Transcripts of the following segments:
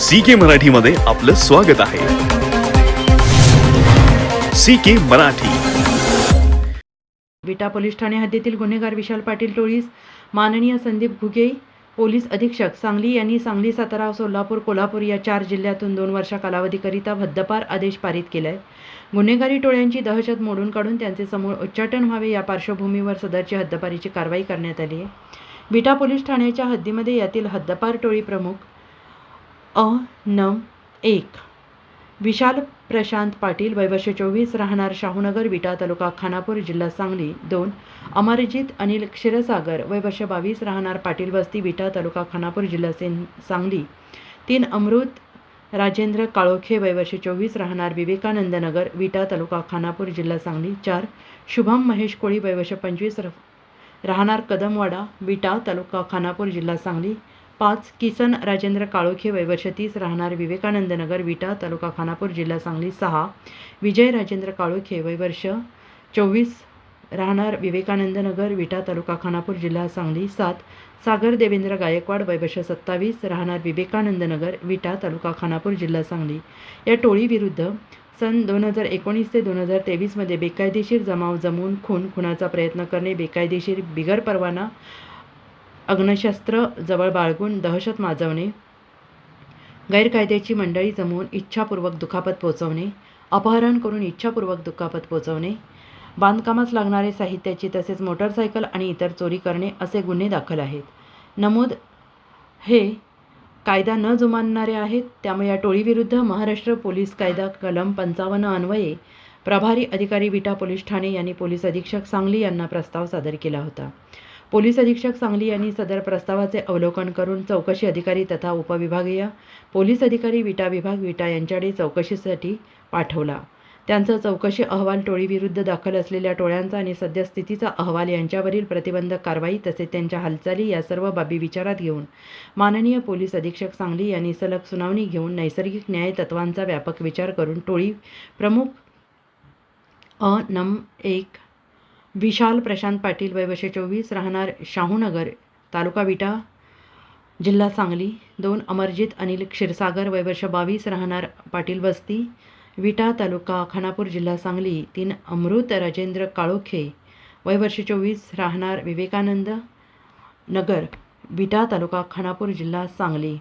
C के मराठीमध्ये आपलं स्वागत आहे. C K Marathi. Vita police Thane हद्दीतील गुन्हेगार विशाल पाटील टोळीस माननीय संदीप घुगे पोलीस अधीक्षक सांगली यांनी सांगली सातारा सोलापूर कोल्हापूर या चार जिल्ह्यातून दोन वर्षा कालावधीकरिता हद्दपार आदेश पारित केलाय. गुन्हेगारी टोळ्यांची दहशत मोडून काढून त्यांचे समूळ उच्चाटन व्हावे या पार्श्वभूमीवर सदरची हद्दपारीची कारवाई करण्यात आली आहे. विटा पोलीस ठाण्याच्या हद्दीमध्ये यातील हद्दपार टोळी प्रमुख अ न एक. विशाल प्रशांत पाटील वयवर्षे चोवीस राहणार शाहूनगर विटा तालुका खानापूर जिल्हा सांगली. दोन. अमरजित अनिल क्षीरसागर वयवर्ष बावीस राहणार पाटील वस्ती विटा तालुका खानापूर जिल्हा सेन सांगली. तीन. अमृत राजेंद्र काळोखे वयवर्ष चोवीस राहणार विवेकानंद नगर विटा तालुका खानापूर जिल्हा सांगली. चार. शुभम महेश कोळी वयवर्ष पंचवीस र- राहणार कदमवाडा विटा तालुका खानापूर जिल्हा सांगली. पाच किसन राजेंद्र काळोखे वयवर्ष तीस राहणार विवेकानंद नगर विटा तालुका खानापूर जिल्हा सांगली सहा. विजय राजेंद्र काळोखे वयवर्ष चोवीस राहणार विवेकानंद नगर विटा तालुका खानापूर जिल्हा सांगली सात. सागर देवेंद्र गायकवाड वयवर्ष सत्तावीस राहणार विवेकानंद नगर विटा तालुका खानापूर जिल्हा सांगली. या टोळीविरुद्ध सन दोन हजार एकोणीस ते दोन हजार तेवीसमध्ये बेकायदेशीर जमाव जमवून खून खुनाचा प्रयत्न करणे बेकायदेशीर बिगर परवाना अग्नशस्त्र जवळ बाळगून दहशत माजवणे गैरकायद्याची मंडळी जमवून इच्छापूर्वक दुखापत पोचवणे अपहरण करून इच्छापूर्वक दुखापत पोचवणे बांधकामास लागणारे साहित्याची तसेच मोटरसायकल आणि इतर चोरी करणे असे गुन्हे दाखल आहेत. नमूद हे कायदा न जुमानणारे आहेत त्यामुळे या टोळीविरुद्ध महाराष्ट्र पोलीस कायदा कलम पंचावन्न अन्वये प्रभारी अधिकारी विटा पोलीस ठाणे यांनी पोलीस अधीक्षक सांगली यांना प्रस्ताव सादर केला होता. पोलीस अधीक्षक सांगली यांनी सदर प्रस्तावाचे अवलोकन करून चौकशी अधिकारी तथा उपविभागीय पोलीस अधिकारी विटा विभाग विटा यांच्याकडे चौकशीसाठी पाठवला. त्यांचा चौकशी अहवाल टोळीविरुद्ध दाखल असलेल्या टोळ्यांचा आणि सद्यस्थितीचा अहवाल यांच्यावरील प्रतिबंधक कारवाई तसेच त्यांच्या हालचाली या सर्व बाबी विचारात घेऊन माननीय पोलीस अधीक्षक सांगली यांनी सलग सुनावणी घेऊन नैसर्गिक न्याय तत्वांचा व्यापक विचार करून टोळी प्रमुख अ नम एक विशाल प्रशांत पाटील वयवशे चोवीस राहणार शाहूनगर तालुका विटा जिल्हा सांगली. दोन अमरजित अनिल क्षीरसागर वयवर्ष बावीस राहणार पाटील वस्ती. विटा तालुका खानापूर जिल्हा सांगली. तीन अमृत राजेंद्र काळोखे वयवर्ष चोवीस राहणार विवेकानंद नगर. विटा तालुका खानापूर जिल्हा सांगली.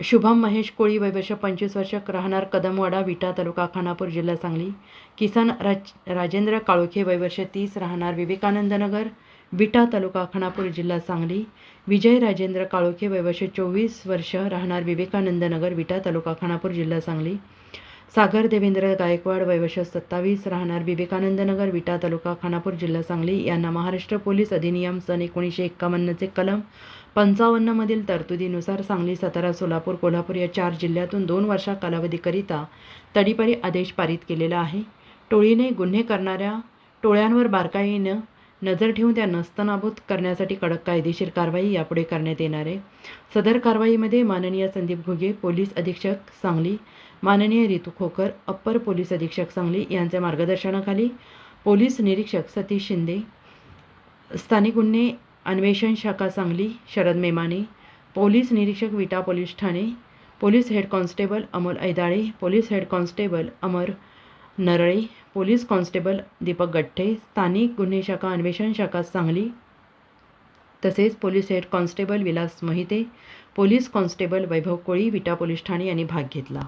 शुभम महेश कोळी वैवर्ष पंचवीस वर्षक राहणार कदमवाडा विटा तालुका खानापूर जिल्हा सांगली. किसन राज राजेंद्र काळोखे वैवर्ष तीस राहणार विवेकानंद नगर विटा तालुका खानापूर जिल्हा सांगली. विजय राजेंद्र काळोखे वैवर्ष चोवीस वर्ष राहणार विवेकानंद नगर विटा तालुका खानापूर जिल्हा सांगली. सागर देवेंद्र गायकवाड वयवर्ष सत्तावीस राहणार विवेकानंद नगर विटा तालुका खानापूर जिल्हा सांगली. यांना महाराष्ट्र पोलीस अधिनियम सन एकोणीसशे एक्कावन्नचे कलम पंचावन्नमधील तरतुदीनुसार सांगली सातारा सोलापूर कोल्हापूर या चार जिल्ह्यातून दोन वर्षा कालावधीकरिता तडीपारी आदेश पारित केलेला आहे. टोळीने गुन्हे करणाऱ्या टोळ्यांवर बारकाईनं नजर ठेवून त्या नस्तनाबूत करण्यासाठी कडक कायदेशीर कारवाई यापुढे करण्यात येणार आहे. सदर कारवाईमध्ये माननीय संदीप घुगे पोलीस अधीक्षक सांगली माननीय रितू खोकर अप्पर पोलीस अधीक्षक सांगली यांच्या मार्गदर्शनाखाली पोलीस निरीक्षक सतीश शिंदे स्थानिक गुन्हे अन्वेषण शाखा सांगली शरद मेमाने पोलीस निरीक्षक Vita police Thane police head constable Amol Aidale police head constable Amar Narale police constable Deepak Gaththe स्थानिक गुन्हे शाखा अन्वेषण शाखा सांगली तसेच police head constable Vilas Mohite police constable Vaibhav Koli Vita police Thane यांनी भाग घेतला.